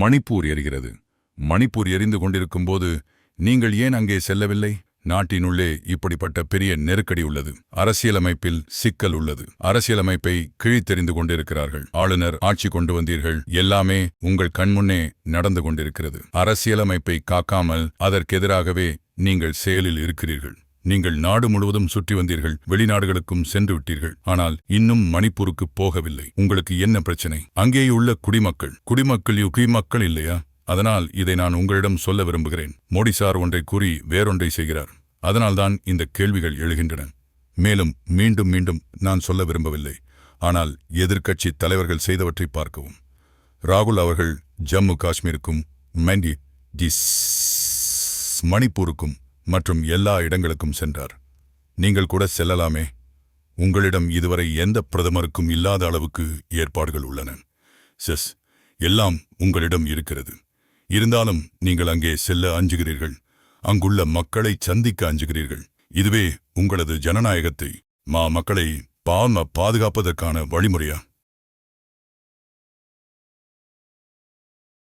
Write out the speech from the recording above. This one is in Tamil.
மணிப்பூர் எரிகிறது மணிப்பூர் எரிந்து கொண்டிருக்கும்போது நீங்கள் ஏன் அங்கே செல்லவில்லை? நாட்டினுள்ளே இப்படிப்பட்ட பெரிய நெருக்கடி உள்ளது. அரசியலமைப்பில் சிக்கல் உள்ளது. அரசியலமைப்பை கிழித்தெறிந்து கொண்டிருக்கிறார்கள். ஆளுநர் ஆட்சி கொண்டு வந்தீர்கள். எல்லாமே உங்கள் கண்முன்னே நடந்து கொண்டிருக்கிறது. அரசியலமைப்பை காக்காமல் அதற்கெதிராகவே நீங்கள் செயலில் இருக்கிறீர்கள். நீங்கள் நாடு முழுவதும் சுற்றி வந்தீர்கள் வெளிநாடுகளுக்கும் சென்று விட்டீர்கள். ஆனால் இன்னும் மணிப்பூருக்கு போகவில்லை. உங்களுக்கு என்ன பிரச்சனை? அங்கேயுள்ள குடிமக்கள். குடிமக்கள் யுகி மக்கள் இல்லையா? அதனால் இதை நான் உங்களிடம் சொல்ல விரும்புகிறேன். மோடி சார் ஒன்றை கூறி வேறொன்றை செய்கிறார். அதனால்தான் இந்த கேள்விகள் எழுகின்றன. மேலும் மீண்டும் மீண்டும் நான் சொல்ல விரும்பவில்லை. ஆனால் எதிர்க்கட்சி தலைவர்கள் செய்தவற்றை பார்க்கவும். ராகுல் அவர்கள் ஜம்மு காஷ்மீருக்கும் மண்டி ஜிஸ் மணிப்பூருக்கும் மற்றும் எல்லா இடங்களுக்கும் சென்றார். நீங்கள் கூட செல்லலாமே. உங்களிடம் இதுவரை எந்த பிரதமருக்கும் இல்லாத அளவுக்கு ஏற்பாடுகள் உள்ளன. செஸ் எல்லாம் உங்களிடம் இருக்கிறது. இருந்தாலும் நீங்கள் அங்கே செல்ல அஞ்சுகிறீர்கள். அங்குள்ள மக்களை சந்திக்க அஞ்சுகிறீர்கள். இதுவே உங்களது ஜனநாயகத்தை மா மக்களை பாம பாதுகாப்பதற்கான வழிமுறையா?